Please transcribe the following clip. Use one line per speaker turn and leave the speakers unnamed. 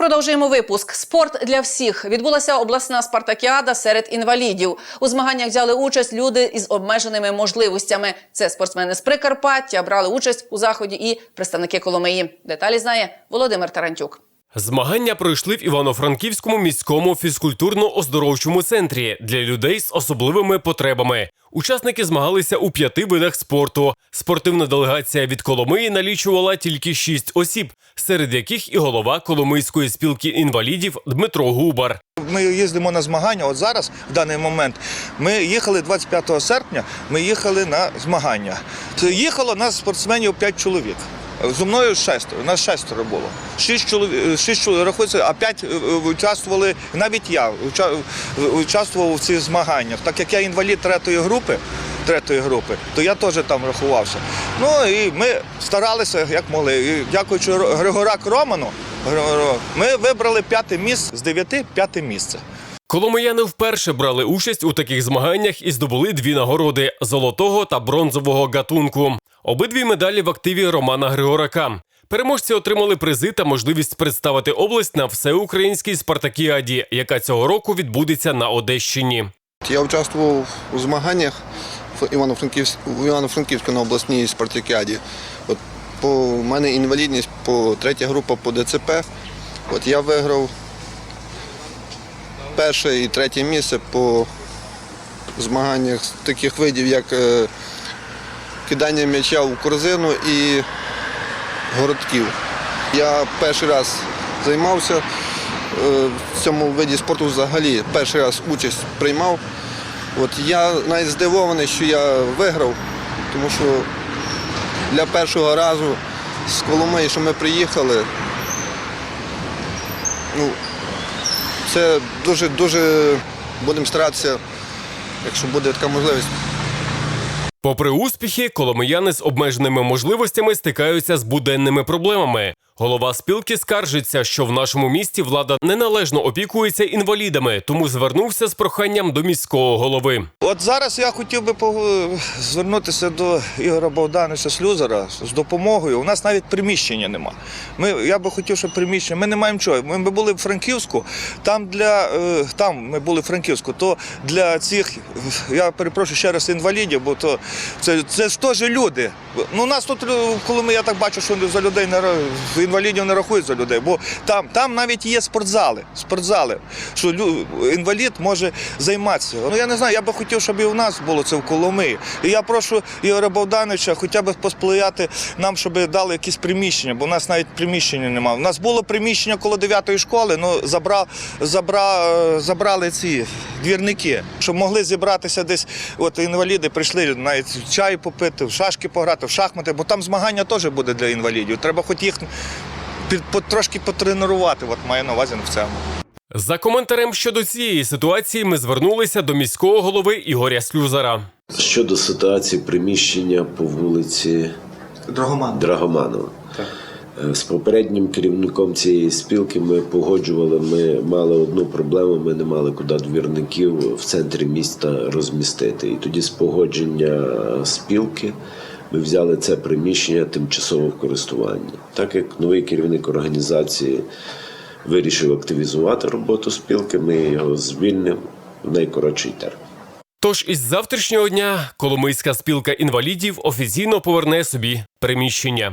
Продовжуємо випуск. Спорт для всіх відбулася обласна спартакіада серед інвалідів. У змаганнях взяли участь люди із обмеженими можливостями. Це спортсмени з Прикарпаття брали участь у заході і представники Коломиї. Деталі знає Володимир Тарантюк.
Змагання пройшли в Івано-Франківському міському фізкультурно-оздоровчому центрі для людей з особливими потребами. Учасники змагалися у п'яти видах спорту. Спортивна делегація від Коломиї налічувала тільки шість осіб, серед яких і голова Коломийської спілки інвалідів Дмитро Губар.
Ми їздимо на змагання. От зараз, в даний момент, ми їхали 25 серпня. Ми їхали на змагання. Їхало нас спортсменів 5 чоловік. Зі мною шестеро, нас шестеро було. Шість чоловік, шість чоловік рахується, а п'ять е, е, участвували, навіть я е, участвував в цих змаганнях. Так як я інвалід третьої групи, третьої групи, то я теж там рахувався. Ну і ми старалися, як могли. І дякуючи Григорак Роману, ми вибрали п'яте місце з дев'яти п'яте місце.
Коломияни вперше брали участь у таких змаганнях і здобули дві нагороди золотого та бронзового гатунку. Обидві медалі в активі Романа Григорака. Переможці отримали призи та можливість представити область на всеукраїнській спартакіаді, яка цього року відбудеться на Одещині.
Я участвував у змаганнях в Івано-Франківськ у Івано-Франківську на обласній спартакіаді. От по мене інвалідність по третя група по ДЦП. От я виграв перше і третє місце по змаганнях таких видів, як е, кидання м'яча у корзину і городків. Я перший раз займався е, в цьому виді спорту взагалі. Перший раз участь приймав. От я навіть здивований, що я виграв, тому що для першого разу з Коломиї, що ми приїхали, ну, це дуже, дуже будемо старатися, якщо буде така можливість,
Попри успіхи, коломияни з обмеженими можливостями стикаються з буденними проблемами. Голова спілки скаржиться, що в нашому місті влада неналежно опікується інвалідами, тому звернувся з проханням до міського голови.
От зараз я хотів би звернутися до Ігоря Богдановича Слюзера з допомогою. У нас навіть приміщення нема. Ми, я би хотів, щоб приміщення. Ми не маємо чого. Ми, були в Франківську, там для е, там ми були в Франківську, то для цих, я перепрошую ще раз інвалідів, бо то це, це ж теж люди. Ну, у нас тут, коли ми, я так бачу, що за людей не інвалідів не рахують за людей, бо там, там навіть є спортзали. Спортзали, що інвалід може займатися. Ну я не знаю, я би хотів, щоб і у нас було це в Коломиї. І я прошу Ігоря Богдановича хоча б посприяти нам, щоб дали якісь приміщення, бо у нас навіть приміщення немає. У нас було приміщення коло 9-ї школи, ну забра, забра, е, забрали ці двірники, щоб могли зібратися десь. От інваліди прийшли навіть чай попити, в шашки пограти, в шахмати, бо там змагання теж буде для інвалідів. Треба хоч їх трошки потренувати. От маю на увазі в цьому.
За коментарем щодо цієї ситуації ми звернулися до міського голови Ігоря Слюзара.
Щодо ситуації приміщення по вулиці
Драгоман.
Драгоманова. Е, З попереднім керівником цієї спілки ми погоджували, ми мали одну проблему, ми не мали куди двірників в центрі міста розмістити. І тоді з погодження спілки ми взяли це приміщення тимчасово в користування. Так як новий керівник організації вирішив активізувати роботу спілки, ми його звільнимо в найкоротший термін.
Тож із завтрашнього дня Коломийська спілка інвалідів офіційно поверне собі приміщення.